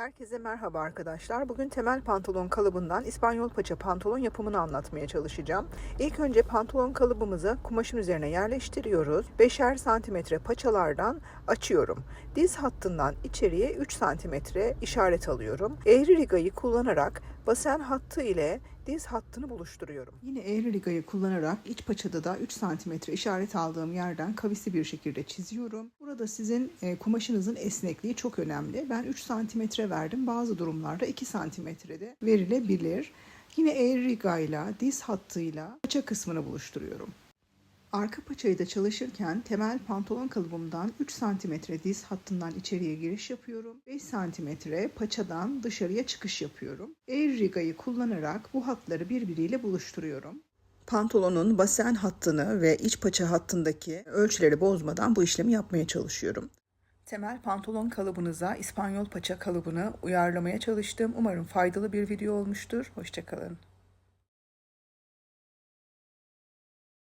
Herkese merhaba arkadaşlar. Bugün temel pantolon kalıbından İspanyol paça pantolon yapımını anlatmaya çalışacağım. İlk önce pantolon kalıbımızı kumaşın üzerine yerleştiriyoruz. 5'er santimetre paçalardan açıyorum. Diz hattından içeriye 3 santimetre işaret alıyorum. Eğri rigayı kullanarak basen hattı ile diz hattını buluşturuyorum. Yine eğri rigayı kullanarak iç paçada da 3 santimetre işaret aldığım yerden kavisli bir şekilde çiziyorum. Burada sizin e, kumaşınızın esnekliği çok önemli. Ben 3 santimetre verdim. Bazı durumlarda 2 santimetrede verilebilir. Yine eğri rigayla diz hattıyla paça kısmını buluşturuyorum. Arka paçayı da çalışırken temel pantolon kalıbımdan 3 cm diz hattından içeriye giriş yapıyorum. 5 cm paçadan dışarıya çıkış yapıyorum. Rigayı kullanarak bu hatları birbiriyle buluşturuyorum. Pantolonun basen hattını ve iç paça hattındaki ölçüleri bozmadan bu işlemi yapmaya çalışıyorum. Temel pantolon kalıbınıza İspanyol paça kalıbını uyarlamaya çalıştım. Umarım faydalı bir video olmuştur. Hoşçakalın.